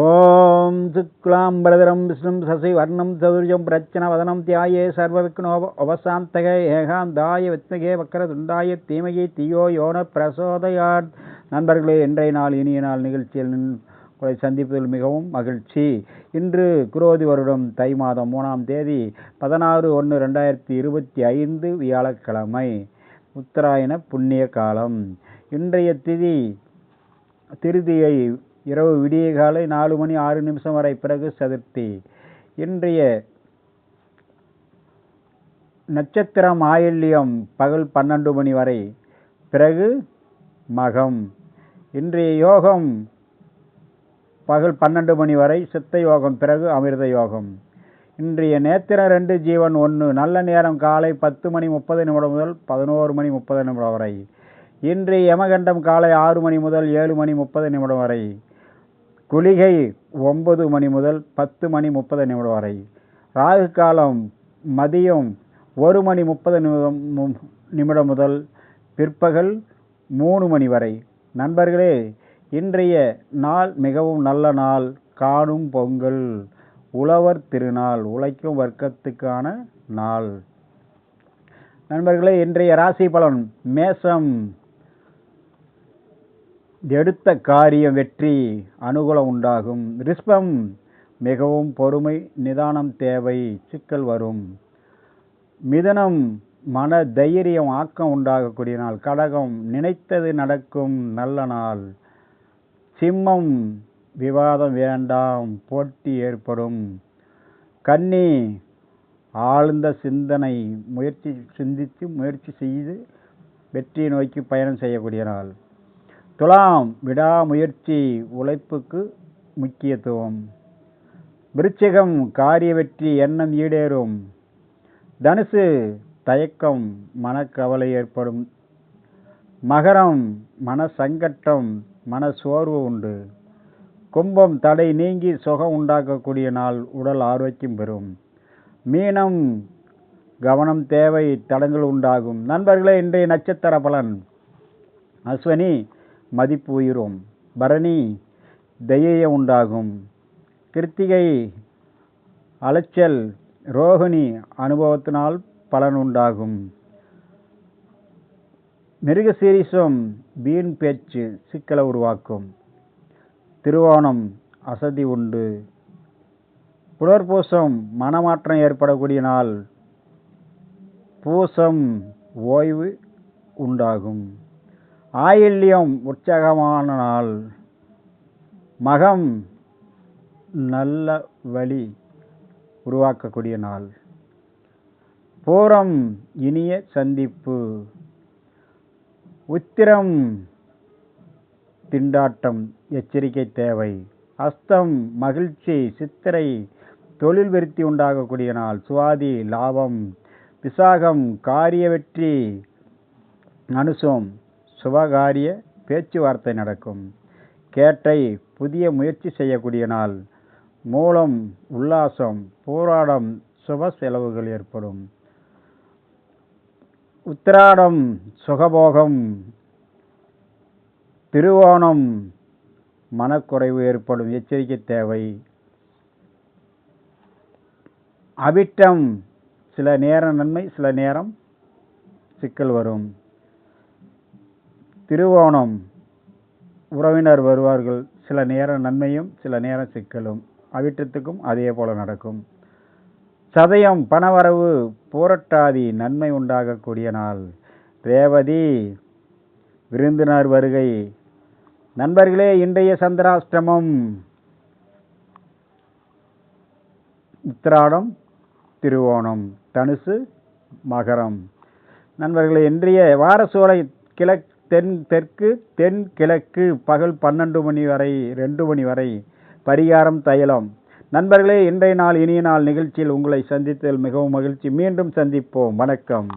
ஓம் சுக்லாம் பரதரம் விஷ்ணும் சசி வர்ணம் சதுர்ஜம் பிரச்சன வதனம் தியாயே சர்வவிக்னோப உபசாந்தக ஏகாந்தாய வித்மகே வக்கரதுண்டாய தீமகி தியோ யோன பிரசோதயாத். நண்பர்களே இன்றைய நாள் இனிய நாள் நிகழ்ச்சியில் உங்களை சந்திப்பதில் மிகவும் மகிழ்ச்சி. இன்று குரோதி வருடம் தை மாதம் மூணாம் தேதி பதினாறு ஒன்று ரெண்டாயிரத்தி இருபத்தி ஐந்து வியாழக்கிழமை உத்தராயண புண்ணிய காலம். இன்றைய திதி திருதியை இரவு விடிய காலை நாலு மணி ஆறு நிமிஷம் வரை பிறகு சதுர்த்தி. இன்றைய நட்சத்திரம் ஆயில்யம் பகல் பன்னெண்டு மணி வரை. பிறகு மகம். இன்றைய யோகம் பகல் பன்னெண்டு மணி வரை. சித்த யோகம் பிறகு அமிர்த யோகம். இன்றைய நேத்திரம் ரெண்டு ஜீவன் ஒன்று. நல்ல நேரம் காலை பத்து மணி முப்பது நிமிடம் முதல் பதினோரு மணி முப்பது நிமிடம் வரை. இன்றைய யமகண்டம் காலை ஆறு மணி முதல் ஏழு மணி முப்பது நிமிடம் வரை. குளிகை ஒன்பது மணி முதல் பத்து மணி முப்பது நிமிடம் வரை. ராகு காலம் மதியம் ஒரு மணி முப்பது நிமிடம் நிமிடம் முதல் பிற்பகல் மூணு மணி வரை. நண்பர்களே இன்றைய நாள் மிகவும் நல்ல நாள். காணும் பொங்கல். உழவர் திருநாள் உழைக்கும் வர்க்கத்துக்கான நாள். நண்பர்களே இன்றைய ராசி பலன் மேசம் எடுத்த காரியம் வெற்றி அனுகூலம் உண்டாகும். ரிஷ்பம் மிகவும் பொறுமை நிதானம் தேவை சிக்கல் வரும். மிதனம் மன தைரியம் ஆக்கம் உண்டாகக்கூடிய நாள். கடகம் நினைத்தது நடக்கும் நல்ல நாள். சிம்மம் விவாதம் வேண்டாம் போட்டி ஏற்படும். கன்னி ஆழ்ந்த சிந்தனை முயற்சி சிந்தித்து முயற்சி செய்து வெற்றியை நோக்கி பயணம் செய்யக்கூடிய நாள். துலாம் விடாமுயற்சி உழைப்புக்கு முக்கியத்துவம். விருச்சிகம் காரிய வெற்றி எண்ணம் ஈடேறும். தனுசு தயக்கம் மனக்கவலை ஏற்படும். மகரம் மன சங்கட்டம் மன சோர்வு உண்டு. கும்பம் தடை நீங்கி சுகம் உண்டாக்கக்கூடிய நாள் உடல் ஆரோக்கியம் பெறும். மீனம் கவனம் தேவை தடங்கள் உண்டாகும். நண்பர்களே இன்றைய நட்சத்திர பலன். அஸ்வனி மதிப்பு உயிரும் பரணி தயைய உண்டாகும். கிருத்திகை அலைச்சல் ரோகிணி அனுபவத்தினால் பலன் உண்டாகும் மிருகசீரிசம் வீண் பேச்சு சிக்கலை உருவாக்கும். திருவோணம் அசதி உண்டு. புலர்பூசம் மனமாற்றம் ஏற்படக்கூடிய நாள். பூசம் ஓய்வு உண்டாகும். ஆயில்யம் உற்சாகமான நாள். மகம் நல்ல வழி உருவாக்கக்கூடிய நாள். பூரம் இனிய சந்திப்பு. உத்திரம் திண்டாட்டம் எச்சரிக்கை தேவை. அஸ்தம் மகிழ்ச்சி சித்திரை தொழில் விருத்தி உண்டாகக்கூடிய நாள். சுவாதி லாபம் விசாகம் காரிய வெற்றி அனுசம். சுபகாரிய பேச்சுவார்த்தை நடக்கும். கேட்டை புதிய முயற்சி செய்யக்கூடிய நாள். மூலம் உல்லாசம் போராடம் சுப செலவுகள் ஏற்படும். உத்திராடம் சுகபோகம். திருவோணம் மனக்குறைவு ஏற்படும். எச்சரிக்கை தேவை. அவிட்டம் சில நேரம் நன்மை சில நேரம் சிக்கல் வரும். திருவோணம். உறவினர் வருவார்கள். சில நேரம் நன்மையும் சில நேரம் சிக்கலும். அவிட்டத்துக்கும் அதே போல் நடக்கும். சதயம் பணவரவு போரட்டாதி நன்மை உண்டாகக்கூடிய நாள். ரேவதி விருந்தினர் வருகை. நண்பர்களே இன்றைய சந்திராஷ்டமம். உத்திராடம் திருவோணம். தனுசு மகரம். நண்பர்களே இன்றைய வாரசோலை கிழக் தென் தெற்கு தென் கிழக்கு பகல் பன்னெண்டு மணி வரை ரெண்டு மணி வரை பரிகாரம் தைலம் நண்பர்களே இன்றைய நாள் இனிய நாள் நிகழ்ச்சியில் உங்களை சந்தித்ததில் மிகவும் மகிழ்ச்சி. மீண்டும் சந்திப்போம். வணக்கம்.